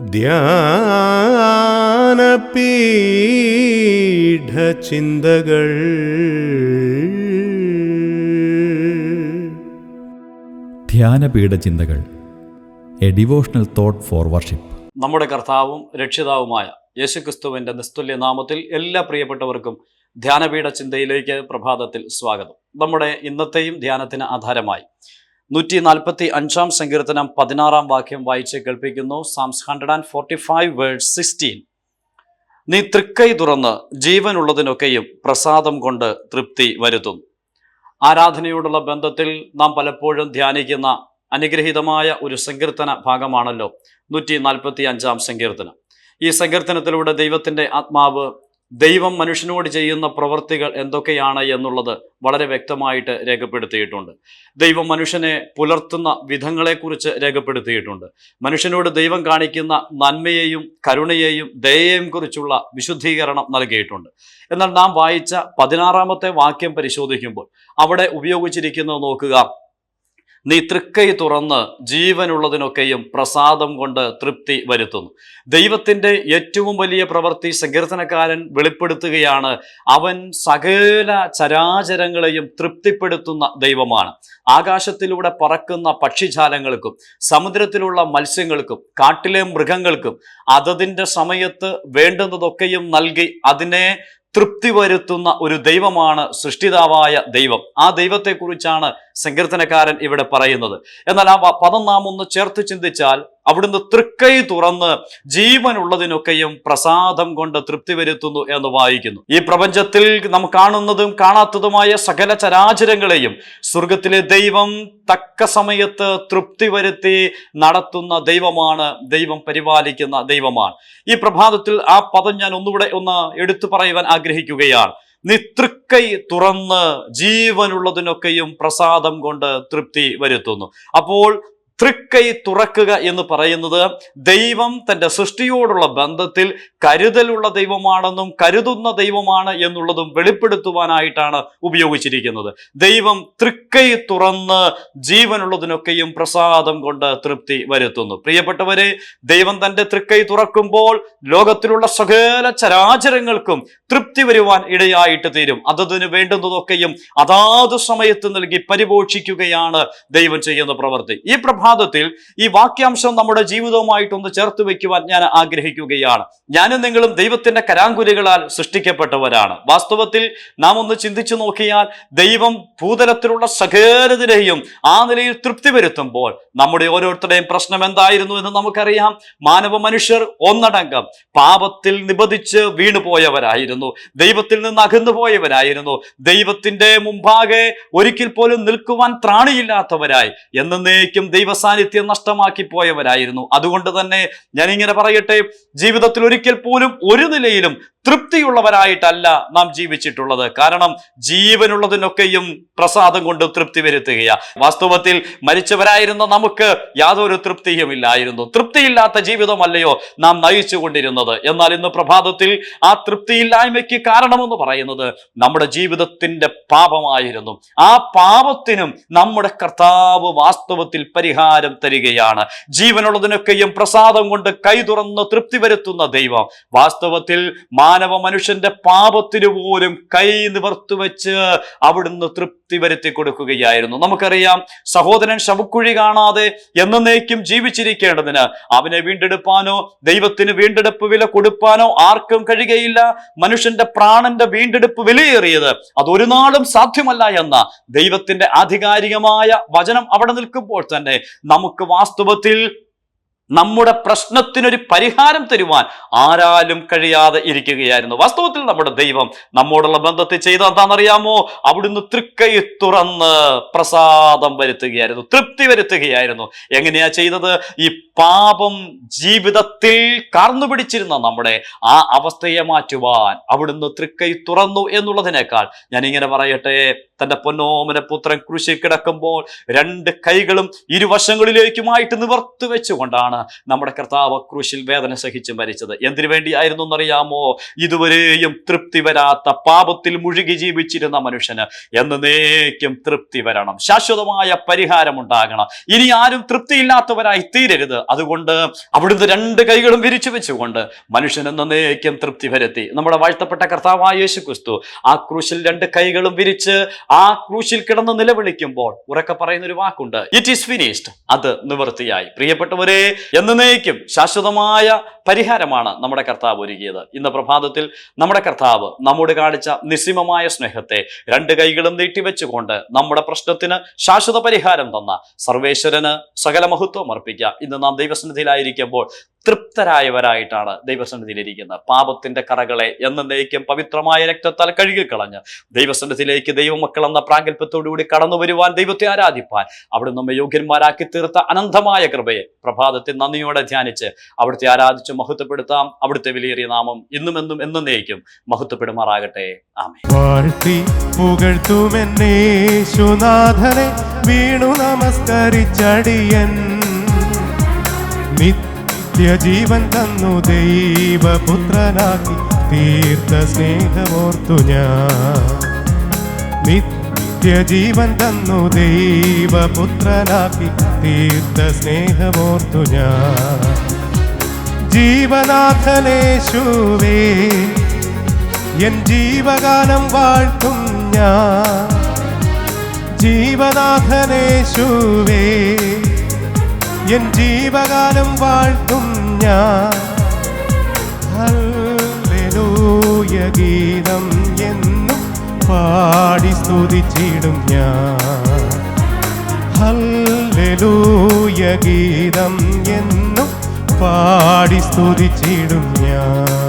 ധ്യാനപീഠചിന്തകൾ. ധ്യാനപീഠചിന്തകൾ. A devotional thought for worship നമ്മുടെ കർത്താവും രക്ഷിതാവുമായ യേശുക്രിസ്തുവിന്റെ നിസ്തുല്യ നാമത്തിൽ എല്ലാ പ്രിയപ്പെട്ടവർക്കും ധ്യാനപീഠ ചിന്തയിലേക്ക് പ്രഭാതത്തിൽ സ്വാഗതം. നമ്മുടെ ഇന്നത്തെയും ധ്യാനത്തിന് ആധാരമായി നൂറ്റി നാൽപ്പത്തി അഞ്ചാം സങ്കീർത്തനം പതിനാറാം വാക്യം വായിച്ച് കേൾപ്പിക്കുന്നു. Psalms hundred and forty five word sixteen നീ തൃക്കൈ തുറന്ന് ജീവനുള്ളതിനൊക്കെയും പ്രസാദം കൊണ്ട് തൃപ്തി വരുത്തും. ആരാധനയോടുള്ള ബന്ധത്തിൽ നാം പലപ്പോഴും ധ്യാനിക്കുന്ന അനുഗ്രഹീതമായ ഒരു സങ്കീർത്തന ഭാഗമാണല്ലോ നൂറ്റി നാൽപ്പത്തി അഞ്ചാം സങ്കീർത്തനം. ഈ സങ്കീർത്തനത്തിലൂടെ ദൈവത്തിന്റെ ആത്മാവ് ദൈവം മനുഷ്യനോട് ചെയ്യുന്ന പ്രവൃത്തികൾ എന്തൊക്കെയാണ് എന്നുള്ളത് വളരെ വ്യക്തമായിട്ട് രേഖപ്പെടുത്തിയിട്ടുണ്ട്. ദൈവം മനുഷ്യനെ പുലർത്തുന്ന വിധങ്ങളെക്കുറിച്ച് രേഖപ്പെടുത്തിയിട്ടുണ്ട്. മനുഷ്യനോട് ദൈവം കാണിക്കുന്ന നന്മയെയും കരുണയെയും ദയയെയും കുറിച്ചുള്ള വിശുദ്ധീകരണം നൽകിയിട്ടുണ്ട്. എന്നാൽ നാം വായിച്ച പതിനാറാമത്തെ വാക്യം പരിശോധിക്കുമ്പോൾ അവിടെ ഉപയോഗിച്ചിരിക്കുന്നത് നോക്കുക. നീ തൃക്കൈ തുറന്ന് ജീവനുള്ളതിനൊക്കെയും പ്രസാദം കൊണ്ട് തൃപ്തി വരുത്തുന്നു. ദൈവത്തിന്റെ ഏറ്റവും വലിയ പ്രവൃത്തി സങ്കീർത്തനക്കാരൻ വെളിപ്പെടുത്തുകയാണ് അവൻ സകല ചരാചരങ്ങളെയും തൃപ്തിപ്പെടുത്തുന്ന ദൈവമാണ്. ആകാശത്തിലൂടെ പറക്കുന്ന പക്ഷിജാലങ്ങൾക്കും സമുദ്രത്തിലുള്ള മത്സ്യങ്ങൾക്കും കാട്ടിലെ മൃഗങ്ങൾക്കും അതതിന്റെ സമയത്ത് വേണ്ടുന്നതൊക്കെയും നൽകി അതിനെ തൃപ്തി വരുത്തുന്ന ഒരു ദൈവമാണ് സൃഷ്ടിതാവായ ദൈവം. ആ ദൈവത്തെക്കുറിച്ചാണ് സങ്കീർത്തനക്കാരൻ ഇവിടെ പറയുന്നത്. എന്നാൽ ആ പദം നാം ഒന്ന് ചേർത്ത് ചിന്തിച്ചാൽ അവിടുന്ന് തൃക്കൈ തുറന്ന് ജീവനുള്ളതിനൊക്കെയും പ്രസാദം കൊണ്ട് തൃപ്തി വരുത്തുന്നു എന്ന് വായിക്കുന്നു. ഈ പ്രപഞ്ചത്തിൽ നാം കാണുന്നതും കാണാത്തതുമായ സകല ചരാചരങ്ങളെയും സ്വർഗത്തിലെ ദൈവം തക്ക സമയത്ത് തൃപ്തി വരുത്തി നടത്തുന്ന ദൈവമാണ് ദൈവം പരിപാലിക്കുന്ന ദൈവമാണ്. ഈ പ്രഭാതത്തിൽ ആ പദം ഞാൻ ഒന്നുകൂടെ ഒന്ന് എടുത്തു പറയുവാൻ ആഗ്രഹിക്കുകയാണ്. നിതൃക്കൈ തുറന്ന് ജീവനുള്ളതിനൊക്കെയും പ്രസാദം കൊണ്ട് തൃപ്തി വരുത്തുന്നു. അപ്പോൾ തൃക്കൈ തുറക്കുക എന്ന് പറയുന്നത് ദൈവം തന്റെ സൃഷ്ടിയോടുള്ള ബന്ധത്തിൽ കരുതലുള്ള ദൈവമാണെന്നും കരുതുന്ന ദൈവമാണ് എന്നുള്ളതും വെളിപ്പെടുത്തുവാനായിട്ടാണ് ഉപയോഗിച്ചിരിക്കുന്നത്. ദൈവം തൃക്കൈ തുറന്ന് ജീവനുള്ളതിനൊക്കെയും പ്രസാദം കൊണ്ട് തൃപ്തി വരുത്തുന്നു. പ്രിയപ്പെട്ടവരെ ദൈവം തന്റെ തൃക്കൈ തുറക്കുമ്പോൾ ലോകത്തിലുള്ള സകല ചരാചരങ്ങൾക്കും തൃപ്തി വരുവാൻ ഇടയായിട്ട് തീരും. അതതിന് വേണ്ടുന്നതൊക്കെയും അതാത് സമയത്ത് നൽകി പരിപോഷിക്കുകയാണ് ദൈവം ചെയ്യുന്ന പ്രവൃത്തി. ഈ പ്രഭാതത്തിൽ ഈ വാക്യാംശം നമ്മുടെ ജീവിതവുമായിട്ടൊന്ന് ചേർത്ത് വെക്കുവാൻ ഞാൻ ആഗ്രഹിക്കുകയാണ്. ഞാനും നിങ്ങളും ദൈവത്തിന്റെ കരാങ്കുലികളാൽ സൃഷ്ടിക്കപ്പെട്ടവരാണ്. വാസ്തവത്തിൽ നാം ഒന്ന് ചിന്തിച്ചു നോക്കിയാൽ ദൈവം ഭൂതലത്തിലുള്ള സകലതിനെയും ആ നിലയിൽ തൃപ്തി വരുത്തുമ്പോൾ നമ്മുടെ ഓരോരുത്തരുടെയും പ്രശ്നം എന്തായിരുന്നു എന്ന് നമുക്കറിയാം. മാനവ മനുഷ്യർ ഒന്നടങ്കം പാപത്തിൽ നിബന്ധിച്ച് വീണുപോയവരായിരുന്നു. ദൈവത്തിൽ നിന്ന് അകന്നു പോയവരായിരുന്നു ദൈവത്തിന്റെ മുമ്പാകെ ഒരിക്കൽ പോലും നിൽക്കുവാൻ ത്രാണിയില്ലാത്തവരായി. എന്നേക്കും ദൈവസാന്നിധ്യം നഷ്ടമാക്കി പോയവരായിരുന്നു. അതുകൊണ്ട് തന്നെ ഞാൻ ഇങ്ങനെ പറയട്ടെ ജീവിതത്തിൽ ഒരിക്കൽ പോലും ഒരു നിലയിലും തൃപ്തിയുള്ളവരായിട്ടല്ല നാം ജീവിച്ചിട്ടുള്ളത്. കാരണം ജീവനുള്ളതിനൊക്കെയും പ്രസാദം കൊണ്ട് തൃപ്തി വരുത്തുകയാണ് വാസ്തവത്തിൽ മരിച്ചവരായിരുന്ന നമുക്ക് യാതൊരു തൃപ്തിയും ഇല്ലായിരുന്നു. തൃപ്തിയില്ലാത്ത ജീവിതമല്ലയോ നാം നയിച്ചു കൊണ്ടിരുന്നത്. എന്നാൽ ഇന്ന് പ്രഭാതത്തിൽ ആ തൃപ്തിയില്ലായ്മയ്ക്ക് കാരണമെന്ന് പറയുന്നത് നമ്മുടെ ജീവിതത്തിന്റെ പാപമായിരുന്നു. ആ പാപത്തിനും നമ്മുടെ കർത്താവ് വാസ്തവത്തിൽ പരിഹാരം തരികയാണ്. ജീവനുള്ളതിനൊക്കെയും പ്രസാദം കൊണ്ട് കൈ തുറന്ന് തൃപ്തി വരുത്തുന്ന ദൈവം. വാസ്തവത്തിൽ മാനവ മനുഷ്യന്റെ പാപത്തിനു പോലും കൈ നിവർത്തി വെച്ച് അവിടുന്ന് തൃപ്തി വരുത്തി കൊടുക്കുകയായിരുന്നു. നമുക്കറിയാം സഹോദരൻ ശവക്കുഴി കാണാതെ എന്നേക്കും ജീവിച്ചിരിക്കേണ്ടതിന് അവനെ വീണ്ടെടുപ്പാനോ ദൈവത്തിന് വീണ്ടെടുപ്പ് വില കൊടുപ്പാനോ ആർക്കും കഴിയുകയില്ല. മനുഷ്യന്റെ പ്രാണന്റെ വീണ്ടെടുപ്പ് വിലയേറിയത് അതൊരു നാളും സാധ്യമല്ല എന്ന ദൈവത്തിന്റെ ആധികാരികമായ വചനം അവിടെ നിൽക്കുമ്പോൾ തന്നെ നമുക്ക് വാസ്തവത്തിൽ നമ്മുടെ പ്രശ്നത്തിനൊരു പരിഹാരം തരുവാൻ ആരാലും കഴിയാതെ ഇരിക്കുകയായിരുന്നു. വാസ്തവത്തിൽ നമ്മുടെ ദൈവം നമ്മോടുള്ള ബന്ധത്തിൽ ചെയ്ത എന്താണെന്നറിയാമോ? അവിടുന്ന് തൃക്കൈ തുറന്ന് പ്രസാദം വരുത്തുകയായിരുന്നു തൃപ്തി വരുത്തുകയായിരുന്നു. എങ്ങനെയാ ചെയ്തത്? ഈ പാപം ജീവിതത്തിൽ കാർന്നു പിടിച്ചിരുന്ന നമ്മുടെ ആ അവസ്ഥയെ മാറ്റുവാൻ അവിടുന്ന് തൃക്കൈ തുറന്നു എന്നുള്ളതിനേക്കാൾ ഞാൻ ഇങ്ങനെ പറയട്ടെ തന്റെ പൊന്നോമന പുത്രൻ കൃഷി കിടക്കുമ്പോൾ രണ്ട് കൈകളും ഇരുവശങ്ങളിലേക്കുമായിട്ട് നിവർത്തി വെച്ചുകൊണ്ടാണ് വേണ്ടിയാണ് നമ്മുടെ കർത്താവ് ക്രൂശിൽ വേദന സഹിച്ച് മരിച്ചത്. എന്തിനു വേണ്ടിയായിരുന്നു എന്നറിയാമോ? ഇതുവരെയും തൃപ്തി വരാത്ത പാപത്തിൽ മുഴുകി ജീവിച്ചിരുന്ന മനുഷ്യന് എന്നേക്കും തൃപ്തി വരണം. ശാശ്വതമായ പരിഹാരം ഉണ്ടാകണം. ഇനി ആരും തൃപ്തിയില്ലാത്തവരായി തീരരുത്. അതുകൊണ്ട് അവിടുന്ന് രണ്ട് കൈകളും വിരിച്ചു വെച്ചുകൊണ്ട് മനുഷ്യൻ എന്നേക്കും തൃപ്തി വരുത്തി. നമ്മുടെ വാഴ്ത്തപ്പെട്ട കർത്താവായ യേശു ക്രിസ്തു ആ ക്രൂശിൽ രണ്ട് കൈകളും വിരിച്ച് ആ ക്രൂശിൽ കിടന്ന് നിലവിളിക്കുമ്പോൾ ഉറക്കെ പറയുന്ന ഒരു വാക്കുണ്ട്. ഇറ്റ് ഈസ് ഫിനിഷ്ഡ് അത് നിവൃത്തിയായി. പ്രിയപ്പെട്ടവരെ എന്നേക്കും ശാശ്വതമായ പരിഹാരമാണ് നമ്മുടെ കർത്താവ് ഒരുക്കിയത്. ഇന്ന് പ്രഭാതത്തിൽ നമ്മുടെ കർത്താവ് നമ്മോട് കാണിച്ച നിസ്സിമമായ സ്നേഹത്തെ രണ്ട് കൈകളും നീട്ടിവെച്ചുകൊണ്ട് നമ്മുടെ പ്രശ്നത്തിന് ശാശ്വത പരിഹാരം തന്ന സർവേശ്വരന് സകല മഹത്വം അർപ്പിക്കുക. ഇന്ന് നാം ദൈവസന്നിധിയിലായിരിക്കുമ്പോൾ തൃപ്തരായവരായിട്ടാണ് ദൈവസന്നിധിയിലിരിക്കുന്നത്. പാപത്തിന്റെ കറകളെ എന്നേക്കും പവിത്രമായ രക്തത്താൽ കഴുകിക്കളഞ്ഞ് ദൈവസന്നിധിയിലേക്ക് ദൈവമക്കൾ എന്ന പ്രാഗൽഭ്യത്തോടുകൂടി കടന്നു വരുവാൻ ദൈവത്തെ ആരാധിപ്പാൻ അവിടെ നമ്മെ യോഗ്യന്മാരാക്കി തീർത്ത അനന്തമായ കൃപയെ പ്രഭാതത്തിൽ നന്ദിയോടെ ധ്യാനിച്ച് അവിടുത്തെ ആരാധിച്ച് മഹത്വപ്പെടുത്താം. അവിടുത്തെ വിലയേറിയ നാമം ഇന്നും എന്നും എന്നേക്കും മഹത്വപ്പെടുമാറാകട്ടെ. ആമേ വീണു നമസ്കരിച്ചടിയൻ. നിത്യജീവൻ തന്നു ദൈവപുത്രനാക്കി. തീർത്ത സ്നേഹമോർത്തു ഞാൻ. നിത്യജീവൻ തന്നു ദൈവപുത്രനാക്കി. തീർത്ത സ്നേഹമോർത്തു ഞാൻ. ജീവനാഥനേശുവേ എൻ ജീവകാലം വാഴ്ത്തും ഞാൻ. ജീവനാഥനേശുവേ എൻ ജീവകാലം വാഴ്ത്തും ഞാൻ. ഹല്ലേലൂയ ഗീതം എന്നും പാടി സ്തുതിച്ചിടും ഞാൻ. ഹല്ലേലൂയ ഗീതം എന്നും പാടി സ്തുതിച്ചിടും ഞാൻ.